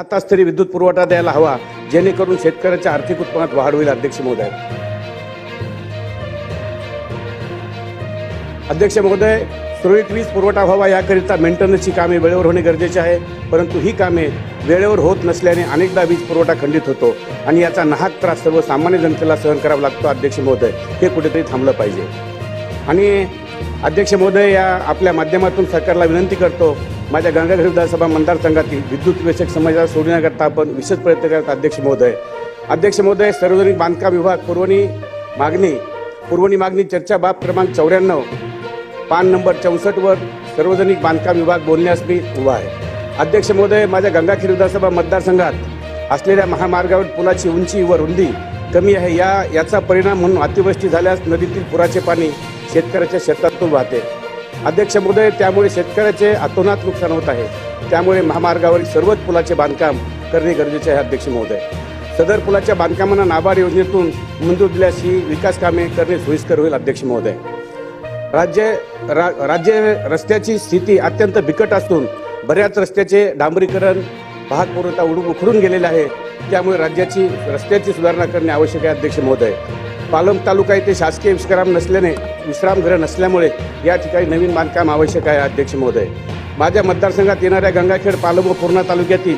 आताच तरी विद्युत पुरवठा द्यायला हवा जेणेकरून शेतकऱ्याच्या आर्थिक उत्पन्नात वाढ होईल अध्यक्ष महोदय. अध्यक्ष महोदय सुरळीत वीज पुरवठा व्हावा याकरिता मेंटेनन्सची कामे वेळेवर होणे गरजेचे आहे परंतु ही कामे वेळेवर होत नसल्याने अनेकदा वीज पुरवठा खंडित होतो आणि याचा नाहक त्रास सर्वसामान्य जनतेला सहन करावा लागतो अध्यक्ष महोदय. हे कुठेतरी थांबलं पाहिजे. आणि अध्यक्ष महोदय या आपल्या माध्यमातून सरकारला विनंती करतो माझ्या गंगाधर विधानसभा मतदारसंघातील विद्युत विषयक समस्या सोडण्याकरता आपण विशेष प्रयत्न करत अध्यक्ष महोदय. अध्यक्ष महोदय सार्वजनिक बांधकाम विभाग पुरवणी मागणी पुरवणी मागणी चर्चा बाब क्रमांक चौऱ्याण्णव पान नंबर चौसष्टवर सार्वजनिक बांधकाम विभाग बोलण्यास मी उभा आहे. अध्यक्ष महोदय माझ्या गंगाखेड विधानसभा मतदारसंघात असलेल्या महामार्गावर पुलाची उंची व रुंदी कमी आहे या याचा परिणाम म्हणून अतिवृष्टी झाल्यास नदीतील पुराचे पाणी शेतकऱ्याच्या शेतातून वाहते. अध्यक्ष महोदय त्यामुळे शेतकऱ्याचे अतोनात नुकसान होत आहे. त्यामुळे महामार्गावरील सर्वच पुलाचे बांधकाम करणे गरजेचे आहे अध्यक्ष महोदय. सदर पुलाच्या बांधकामांना नाबार्ड योजनेतून मंजूर दिल्यास ही विकास कामे करणे सोयीस्कर होईल अध्यक्ष महोदय. राज्य रा राज्य रस्त्याची स्थिती अत्यंत बिकट असून बऱ्याच रस्त्याचे डांबरीकरण भाग पुरवठा उडून उखडून गेलेला आहे. त्यामुळे राज्याची रस्त्याची सुधारणा करणे आवश्यक आहे अध्यक्ष महोदय. पालम तालुका येथे शासकीय विश्राम नसल्याने विश्रामगृह नसल्यामुळे या ठिकाणी नवीन बांधकाम आवश्यक आहे अध्यक्ष महोदय. माझ्या मतदारसंघात येणाऱ्या गंगाखेड पालम व पूर्णा तालुक्यातील